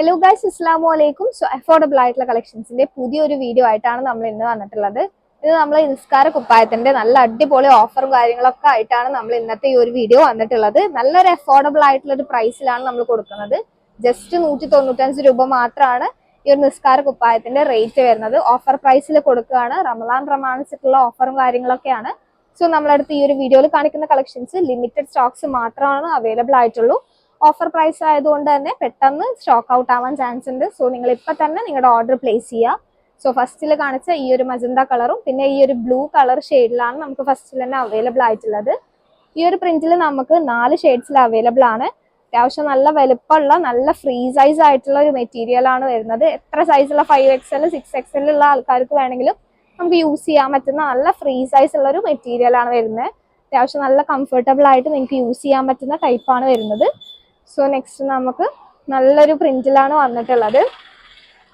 Hello guys ഇസ്ലാമു അലൈക്കും so affordable ആയിട്ടുള്ള കളക്ഷൻസിന്റെ പുതിയൊരു വീഡിയോ ആയിട്ടാണ് നമ്മൾ ഇന്ന് വന്നിട്ടുള്ളത്. ഇത് നമ്മൾ നിസ്കാര കുപ്പായത്തിന്റെ നല്ല അടിപൊളി ഓഫറും കാര്യങ്ങളൊക്കെ ആയിട്ടാണ് നമ്മൾ ഇന്നത്തെ ഈ ഒരു വീഡിയോ വന്നിട്ടുള്ളത്. നല്ലൊരു അഫോർഡബിൾ ആയിട്ടുള്ള ഒരു പ്രൈസിലാണ് നമ്മൾ കൊടുക്കുന്നത്. ജസ്റ്റ് നൂറ്റി തൊണ്ണൂറ്റഞ്ച് രൂപ മാത്രമാണ് ഈ ഒരു നിസ്കാര കുപ്പായത്തിന്റെ റേറ്റ് വരുന്നത്. ഓഫർ പ്രൈസിൽ കൊടുക്കുകയാണ്. റമലാൻ പ്രമാണിച്ചിട്ടുള്ള ഓഫറും കാര്യങ്ങളൊക്കെയാണ്. സോ നമ്മളടുത്ത് ഈ ഒരു വീഡിയോയിൽ കാണിക്കുന്ന കളക്ഷൻസ് ലിമിറ്റഡ് സ്റ്റോക്സ് മാത്രമാണ് അവൈലബിൾ ആയിട്ടുള്ളൂ. ഓഫർ പ്രൈസ് ആയതുകൊണ്ട് തന്നെ പെട്ടെന്ന് സ്റ്റോക്ക് ഔട്ട് ആവാൻ ചാൻസ് ഉണ്ട്. സോ നിങ്ങൾ ഇപ്പൊ തന്നെ നിങ്ങളുടെ ഓർഡർ പ്ലേസ് ചെയ്യുക സോ ഫസ്റ്റിൽ കാണിച്ച ഈ ഒരു മജന്ത കളറും പിന്നെ ഈ ഒരു ബ്ലൂ കളർ ഷെയ്ഡിലാണ് നമുക്ക് ഫസ്റ്റിൽ തന്നെ അവൈലബിൾ ആയിട്ടുള്ളത്. ഈ ഒരു പ്രിന്റിൽ നമുക്ക് നാല് ഷെയ്ഡ്സിൽ അവൈലബിൾ ആണ്. അത്യാവശ്യം നല്ല വലുപ്പമുള്ള നല്ല ഫ്രീ സൈസ് ആയിട്ടുള്ള ഒരു മെറ്റീരിയൽ ആണ് വരുന്നത്. എത്ര സൈസുള്ള ഫൈവ് എക്സൽ സിക്സ് എക്സൽ ഉള്ള ആൾക്കാർക്ക് വേണമെങ്കിലും നമുക്ക് യൂസ് ചെയ്യാൻ പറ്റുന്ന നല്ല ഫ്രീ സൈസ് ഉള്ള ഒരു മെറ്റീരിയൽ ആണ് വരുന്നത്. അത്യാവശ്യം നല്ല കംഫർട്ടബിൾ ആയിട്ട് നിങ്ങൾക്ക് യൂസ് ചെയ്യാൻ പറ്റുന്ന ടൈപ്പാണ് വരുന്നത്. സോ നെക്സ്റ്റ് നമുക്ക് നല്ലൊരു പ്രിന്റിലാണ് വന്നിട്ടുള്ളത്.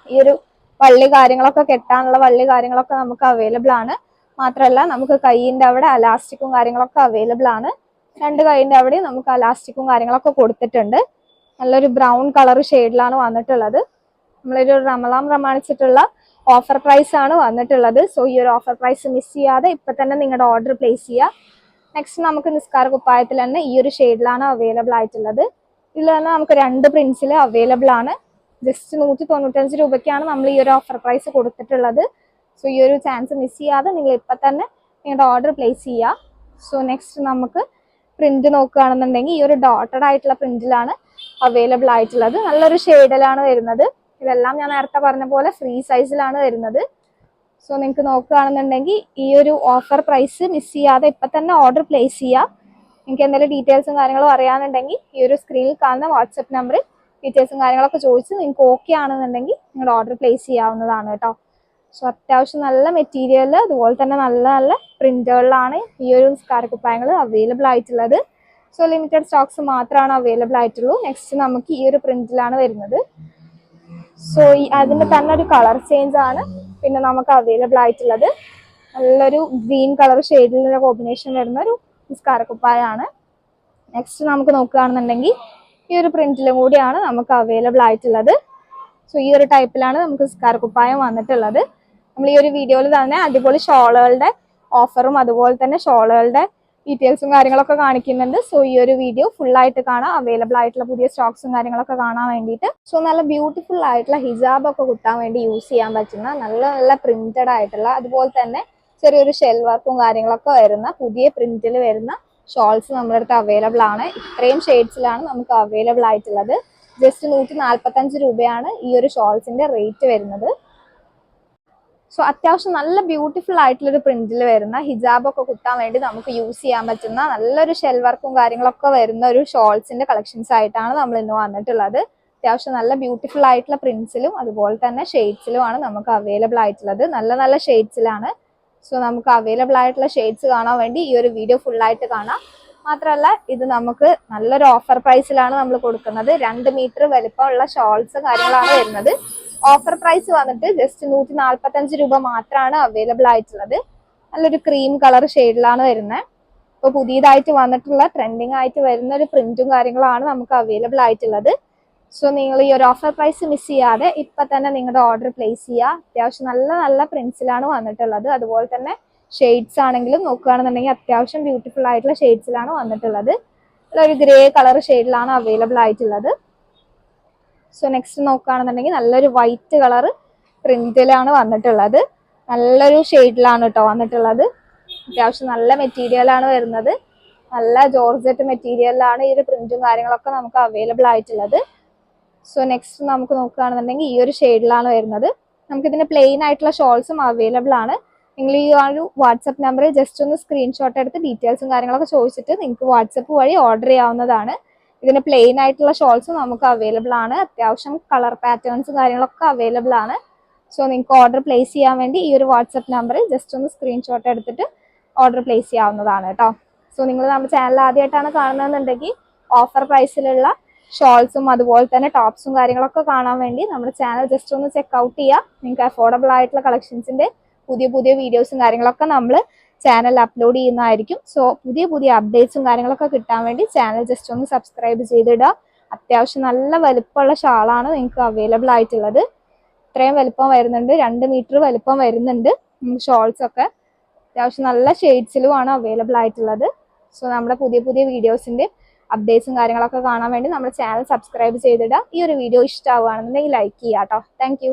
ഈ ഒരു വള്ളി കാര്യങ്ങളൊക്കെ കെട്ടാനുള്ള വള്ളി കാര്യങ്ങളൊക്കെ നമുക്ക് അവൈലബിൾ ആണ്. മാത്രമല്ല നമുക്ക് കൈയിന്റെ അവിടെ അലാസ്റ്റിക്കും കാര്യങ്ങളൊക്കെ അവൈലബിൾ ആണ്. രണ്ട് കൈയിന്റെ അവിടെ നമുക്ക് അലാസ്റ്റിക്കും കാര്യങ്ങളൊക്കെ കൊടുത്തിട്ടുണ്ട്. നല്ലൊരു ബ്രൗൺ കളർ ഷെയ്ഡിലാണ് വന്നിട്ടുള്ളത്. നമ്മളൊരു റമലാം പ്രമാണിച്ചിട്ടുള്ള ഓഫർ പ്രൈസ് ആണ് വന്നിട്ടുള്ളത്. സോ ഈ ഒരു ഓഫർ പ്രൈസ് മിസ് ചെയ്യാതെ ഇപ്പൊ തന്നെ നിങ്ങളുടെ ഓർഡർ പ്ലേസ് ചെയ്യുക നെക്സ്റ്റ് നമുക്ക് നിസ്കാര കുപ്പായത്തിൽ തന്നെ ഈ ഒരു ഷെയ്ഡിലാണ് അവൈലബിൾ ആയിട്ടുള്ളത്. ഇതിൽ തന്നെ നമുക്ക് രണ്ട് പ്രിന്റ്സിൽ അവൈലബിൾ ആണ്. ജസ്റ്റ് നൂറ്റി തൊണ്ണൂറ്റഞ്ച് രൂപയ്ക്കാണ് നമ്മൾ ഈ ഒരു ഓഫർ പ്രൈസ് കൊടുത്തിട്ടുള്ളത്. സോ ഈ ഒരു ചാൻസ് മിസ് ചെയ്യാതെ നിങ്ങൾ ഇപ്പൊ തന്നെ നിങ്ങളുടെ ഓർഡർ പ്ലേസ് ചെയ്യുക സോ നെക്സ്റ്റ് നമുക്ക് പ്രിന്റ് നോക്കുകയാണെന്നുണ്ടെങ്കിൽ ഈ ഒരു ഡോട്ടഡ് ആയിട്ടുള്ള പ്രിന്റിലാണ് അവൈലബിൾ ആയിട്ടുള്ളത്. നല്ലൊരു ഷെയ്ഡിലാണ് വരുന്നത്. ഇതെല്ലാം ഞാൻ നേരത്തെ പറഞ്ഞ പോലെ ഫ്രീ സൈസിലാണ് വരുന്നത്. സോ നിങ്ങൾക്ക് നോക്കുകയാണെന്നുണ്ടെങ്കിൽ ഈ ഒരു ഓഫർ പ്രൈസ് മിസ് ചെയ്യാതെ ഇപ്പൊ തന്നെ ഓർഡർ പ്ലേസ് ചെയ്യുക നിങ്ങൾക്ക് എന്തെങ്കിലും ഡീറ്റെയിൽസും കാര്യങ്ങളും അറിയാനുണ്ടെങ്കിൽ ഈ ഒരു സ്ക്രീനിൽ കാണുന്ന വാട്സപ്പ് നമ്പറിൽ ഡീറ്റെയിൽസും കാര്യങ്ങളൊക്കെ ചോദിച്ച് നിങ്ങൾക്ക് ഓക്കെ ആണെന്നുണ്ടെങ്കിൽ നിങ്ങളുടെ ഓർഡർ പ്ലേസ് ചെയ്യാവുന്നതാണ് കേട്ടോ. സോ അത്യാവശ്യം നല്ല മെറ്റീരിയൽ അതുപോലെ തന്നെ നല്ല നല്ല പ്രിന്റുകളിലാണ് ഈ ഒരു നിസ്കാരക്കുപ്പായങ്ങൾ അവൈലബിൾ ആയിട്ടുള്ളത്. സോ ലിമിറ്റഡ് സ്റ്റോക്സ് മാത്രമാണ് അവൈലബിൾ ആയിട്ടുള്ളൂ. നെക്സ്റ്റ് നമുക്ക് ഈ ഒരു പ്രിന്റിലാണ് വരുന്നത്. സോ ഈ അതിന് തന്നെ ഒരു കളർ ചേഞ്ച് ആണ് പിന്നെ നമുക്ക് അവൈലബിൾ ആയിട്ടുള്ളത്. നല്ലൊരു ഗ്രീൻ കളർ ഷെയ്ഡിലുള്ള കോമ്പിനേഷൻ വരുന്ന ഒരു നിസ്കാരക്കുപ്പായാണ്. നെക്സ്റ്റ് നമുക്ക് നോക്കുകയാണെന്നുണ്ടെങ്കിൽ ഈ ഒരു പ്രിന്റിലും കൂടിയാണ് നമുക്ക് അവൈലബിൾ ആയിട്ടുള്ളത്. സോ ഈ ഒരു ടൈപ്പിലാണ് നമുക്ക് നിസ്കാരക്കുപ്പായം വന്നിട്ടുള്ളത്. നമ്മൾ ഈ ഒരു വീഡിയോയിൽ തന്നെ അടിപൊളി ഷോളുകളുടെ ഓഫറും അതുപോലെ തന്നെ ഷോളുകളുടെ ഡീറ്റെയിൽസും കാര്യങ്ങളൊക്കെ കാണിക്കുന്നുണ്ട്. സോ ഈ ഒരു വീഡിയോ ഫുൾ ആയിട്ട് കാണാം. അവൈലബിൾ ആയിട്ടുള്ള പുതിയ സ്റ്റോക്സും കാര്യങ്ങളൊക്കെ കാണാൻ വേണ്ടിയിട്ട്. സോ നല്ല ബ്യൂട്ടിഫുൾ ആയിട്ടുള്ള ഹിജാബ് ഒക്കെ കുത്താൻ വേണ്ടി യൂസ് ചെയ്യാൻ പറ്റുന്ന നല്ല നല്ല പ്രിന്റഡ് ആയിട്ടുള്ള അതുപോലെ തന്നെ ചെറിയൊരു ഷെൽ വർക്കും കാര്യങ്ങളൊക്കെ വരുന്ന പുതിയ പ്രിന്റിൽ വരുന്ന ഷോൾസ് നമ്മുടെ അടുത്ത് അവൈലബിൾ ആണ്. ഇത്രയും ഷെയ്ഡ്സിലാണ് നമുക്ക് അവൈലബിൾ ആയിട്ടുള്ളത്. ജസ്റ്റ് നൂറ്റി നാൽപ്പത്തഞ്ച് രൂപയാണ് ഈ ഒരു ഷോൾസിന്റെ റേറ്റ് വരുന്നത്. സോ അത്യാവശ്യം നല്ല ബ്യൂട്ടിഫുൾ ആയിട്ടുള്ള ഒരു പ്രിന്റിൽ വരുന്ന ഹിജാബൊക്കെ കുത്താൻ വേണ്ടി നമുക്ക് യൂസ് ചെയ്യാൻ പറ്റുന്ന നല്ലൊരു ഷെൽ വർക്കും കാര്യങ്ങളൊക്കെ വരുന്ന ഒരു ഷോൾസിന്റെ കളക്ഷൻസ് ആയിട്ടാണ് നമ്മൾ ഇന്ന് വന്നിട്ടുള്ളത്. അത്യാവശ്യം നല്ല ബ്യൂട്ടിഫുൾ ആയിട്ടുള്ള പ്രിന്റ്സിലും അതുപോലെ തന്നെ ഷെയ്ഡ്സിലുമാണ് നമുക്ക് അവൈലബിൾ ആയിട്ടുള്ളത്. നല്ല നല്ല ഷെയ്ഡ്സിലാണ് സോ നമുക്ക് അവൈലബിൾ ആയിട്ടുള്ള ഷെയ്ഡ്സ് കാണാൻ വേണ്ടി ഈ ഒരു വീഡിയോ ഫുൾ ആയിട്ട് കാണാം. മാത്രമല്ല ഇത് നമുക്ക് നല്ലൊരു ഓഫർ പ്രൈസിലാണ് നമ്മൾ കൊടുക്കുന്നത്. രണ്ട് മീറ്റർ വലിപ്പമുള്ള ഷോൾസ് കാര്യങ്ങളാണ് വരുന്നത്. ഓഫർ പ്രൈസ് വന്നിട്ട് ജസ്റ്റ് നൂറ്റി നാൽപ്പത്തഞ്ച് രൂപ മാത്രമാണ് അവൈലബിൾ ആയിട്ടുള്ളത്. നല്ലൊരു ക്രീം കളർ ഷെയ്ഡിലാണ് വരുന്നത്. ഇപ്പോൾ പുതിയതായിട്ട് വന്നിട്ടുള്ള ട്രെൻഡിങ് ആയിട്ട് വരുന്ന ഒരു പ്രിന്റും കാര്യങ്ങളാണ് നമുക്ക് അവൈലബിൾ ആയിട്ടുള്ളത്. സോ നിങ്ങൾ ഈ ഒരു ഓഫർ പ്രൈസ് മിസ് ചെയ്യാതെ ഇപ്പൊ തന്നെ നിങ്ങളുടെ ഓർഡർ പ്ലേസ് ചെയ്യുക അത്യാവശ്യം നല്ല നല്ല പ്രിൻസിലാണ് വന്നിട്ടുള്ളത്. അതുപോലെ തന്നെ ഷെയ്ഡ്സ് ആണെങ്കിലും നോക്കുകയാണെന്നുണ്ടെങ്കിൽ അത്യാവശ്യം ബ്യൂട്ടിഫുൾ ആയിട്ടുള്ള ഷെയ്ഡ്സിലാണ് വന്നിട്ടുള്ളത്. ഒരു ഗ്രേ കളർ ഷെയ്ഡിലാണ് അവൈലബിൾ ആയിട്ടുള്ളത്. സോ നെക്സ്റ്റ് നോക്കുകയാണെന്നുണ്ടെങ്കിൽ നല്ലൊരു വൈറ്റ് കളർ പ്രിന്റിലാണ് വന്നിട്ടുള്ളത്. നല്ലൊരു ഷെയ്ഡിലാണ് കേട്ടോ വന്നിട്ടുള്ളത്. അത്യാവശ്യം നല്ല മെറ്റീരിയലാണ് വരുന്നത്. നല്ല ജോർജറ്റ് മെറ്റീരിയലിലാണ് ഈ ഒരു പ്രിന്റും കാര്യങ്ങളൊക്കെ നമുക്ക് അവൈലബിൾ ആയിട്ടുള്ളത്. സോ നെക്സ്റ്റ് നമുക്ക് നോക്കുകയാണെന്നുണ്ടെങ്കിൽ ഈ ഒരു ഷെയ്ഡിലാണ് വരുന്നത്. നമുക്ക് ഇതിന് പ്ലെയിൻ ആയിട്ടുള്ള ഷോൾസും അവൈലബിൾ ആണ്. നിങ്ങൾ ഈ ഒരു വാട്സപ്പ് നമ്പറിൽ ജസ്റ്റ് ഒന്ന് സ്ക്രീൻഷോട്ട് എടുത്ത് ഡീറ്റെയിൽസും കാര്യങ്ങളൊക്കെ ചോദിച്ചിട്ട് നിങ്ങൾക്ക് വാട്സപ്പ് വഴി ഓർഡർ ചെയ്യാവുന്നതാണ്. ഇതിന് പ്ലെയിൻ ആയിട്ടുള്ള ഷോൾസും നമുക്ക് അവൈലബിൾ ആണ്. അത്യാവശ്യം കളർ പാറ്റേൺസും കാര്യങ്ങളൊക്കെ അവൈലബിൾ ആണ്. സോ നിങ്ങൾക്ക് ഓർഡർ പ്ലേസ് ചെയ്യാൻ വേണ്ടി ഈ ഒരു വാട്സപ്പ് നമ്പറിൽ ജസ്റ്റ് ഒന്ന് സ്ക്രീൻഷോട്ട് എടുത്തിട്ട് ഓർഡർ പ്ലേസ് ചെയ്യാവുന്നതാണ് കേട്ടോ. സോ നിങ്ങൾ നമ്മുടെ ചാനൽ ആദ്യമായിട്ടാണ് കാണുന്നതെന്നുണ്ടെങ്കിൽ ഓഫർ പ്രൈസിലുള്ള ഷോൾസും അതുപോലെ തന്നെ ടോപ്സും കാര്യങ്ങളൊക്കെ കാണാൻ വേണ്ടി നമ്മുടെ ചാനൽ ജസ്റ്റ് ഒന്ന് ചെക്ക് ഔട്ട് ചെയ്യുക നിങ്ങൾക്ക് അഫോർഡബിൾ ആയിട്ടുള്ള കളക്ഷൻസിന്റെ പുതിയ പുതിയ വീഡിയോസും കാര്യങ്ങളൊക്കെ നമ്മൾ ചാനൽ അപ്ലോഡ് ചെയ്യുന്നതായിരിക്കും. സോ പുതിയ പുതിയ അപ്ഡേറ്റ്സും കാര്യങ്ങളൊക്കെ കിട്ടാൻ വേണ്ടി ചാനൽ ജസ്റ്റ് ഒന്ന് സബ്സ്ക്രൈബ് ചെയ്തിടുക. അത്യാവശ്യം നല്ല വലുപ്പമുള്ള ഷാളാണ് നിങ്ങൾക്ക് അവൈലബിൾ ആയിട്ടുള്ളത്. ഇത്രയും വലുപ്പം വരുന്നുണ്ട്. രണ്ട് മീറ്റർ വലുപ്പം വരുന്നുണ്ട്. ഷോൾസ് ഒക്കെ. അത്യാവശ്യം നല്ല ഷെയ്ഡ്സിലുമാണ് അവൈലബിൾ ആയിട്ടുള്ളത്. സോ നമ്മുടെ പുതിയ പുതിയ വീഡിയോസിന്റെ അപ്ഡേറ്റ്സും കാര്യങ്ങളൊക്കെ കാണാൻ വേണ്ടി നമ്മുടെ ചാനൽ സബ്സ്ക്രൈബ് ചെയ്തിടുക. ഈ ഒരു വീഡിയോ ഇഷ്ടമാവുകയാണെന്നുണ്ടെങ്കിൽ ലൈക്ക് ചെയ്യാം കേട്ടോ താങ്ക്